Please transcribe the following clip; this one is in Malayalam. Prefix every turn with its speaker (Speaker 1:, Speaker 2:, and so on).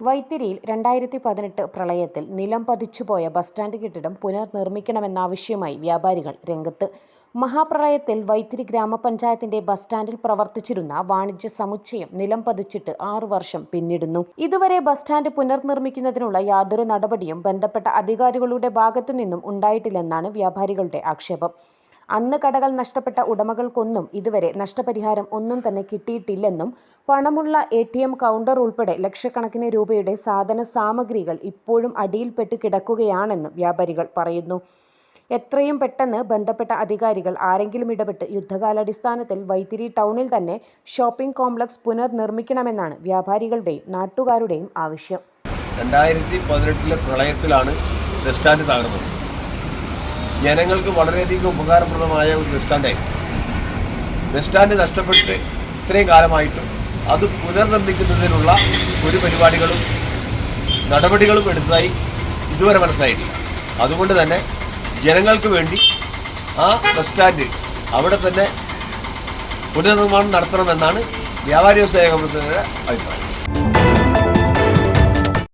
Speaker 1: വൈത്തിരിയിൽ രണ്ടായിരത്തി പതിനെട്ട് പ്രളയത്തിൽ നിലം പതിച്ചുപോയ ബസ് സ്റ്റാൻഡ് കെട്ടിടം പുനർനിർമ്മിക്കണമെന്നാവശ്യമായി വ്യാപാരികൾ രംഗത്ത്. മഹാപ്രളയത്തിൽ വൈത്തിരി ഗ്രാമപഞ്ചായത്തിന്റെ ബസ് സ്റ്റാൻഡിൽ പ്രവർത്തിച്ചിരുന്ന വാണിജ്യ സമുച്ചയം നിലം പതിച്ചിട്ട് ആറു വർഷം പിന്നിടുന്നു. ഇതുവരെ ബസ് സ്റ്റാൻഡ് പുനർനിർമ്മിക്കുന്നതിനുള്ള യാതൊരു നടപടിയും ബന്ധപ്പെട്ട അധികാരികളുടെ ഭാഗത്തു നിന്നും ഉണ്ടായിട്ടില്ലെന്നാണ് വ്യാപാരികളുടെ ആക്ഷേപം. അന്ന് കടകൾ നഷ്ടപ്പെട്ട ഉടമകൾക്കൊന്നും ഇതുവരെ നഷ്ടപരിഹാരം ഒന്നും തന്നെ കിട്ടിയിട്ടില്ലെന്നും പണമുള്ള എ ടി എം കൗണ്ടർ ഉൾപ്പെടെ ലക്ഷക്കണക്കിന് രൂപയുടെ സാധന സാമഗ്രികൾ ഇപ്പോഴും അടിയിൽപ്പെട്ട് കിടക്കുകയാണെന്നും വ്യാപാരികൾ പറയുന്നു. എത്രയും പെട്ടെന്ന് ബന്ധപ്പെട്ട അധികാരികൾ ആരെങ്കിലും ഇടപെട്ട് യുദ്ധകാലാടിസ്ഥാനത്തിൽ വൈത്തിരി ടൗണിൽ തന്നെ ഷോപ്പിംഗ് കോംപ്ലക്സ് പുനർനിർമ്മിക്കണമെന്നാണ് വ്യാപാരികളുടെയും നാട്ടുകാരുടെയും ആവശ്യം.
Speaker 2: രണ്ടായിരത്തി പതിനെട്ടിലെ പ്രളയത്തിലാണ് ബസ് സ്റ്റാൻഡ് തകർന്നത്. ജനങ്ങൾക്ക് വളരെയധികം ഉപകാരപ്രദമായ ഒരു ബസ് സ്റ്റാൻഡായിരുന്നു ബസ് സ്റ്റാൻഡ് നഷ്ടപ്പെട്ട് ഇത്രയും കാലമായിട്ടും അത് പുനർനിർമ്മിക്കുന്നതിനുള്ള ഒരു പരിപാടികളും നടപടികളും എടുത്തതായി ഇതുവരെ മനസ്സിലായിട്ടില്ല. അതുകൊണ്ട് തന്നെ ജനങ്ങൾക്ക് വേണ്ടി ആ ബസ് സ്റ്റാൻഡ് അവിടെ തന്നെ പുനർനിർമ്മാണം നടത്തണമെന്നാണ് വ്യാപാരി വ്യവസായ കമ്പനിയുടെ അഭിപ്രായം.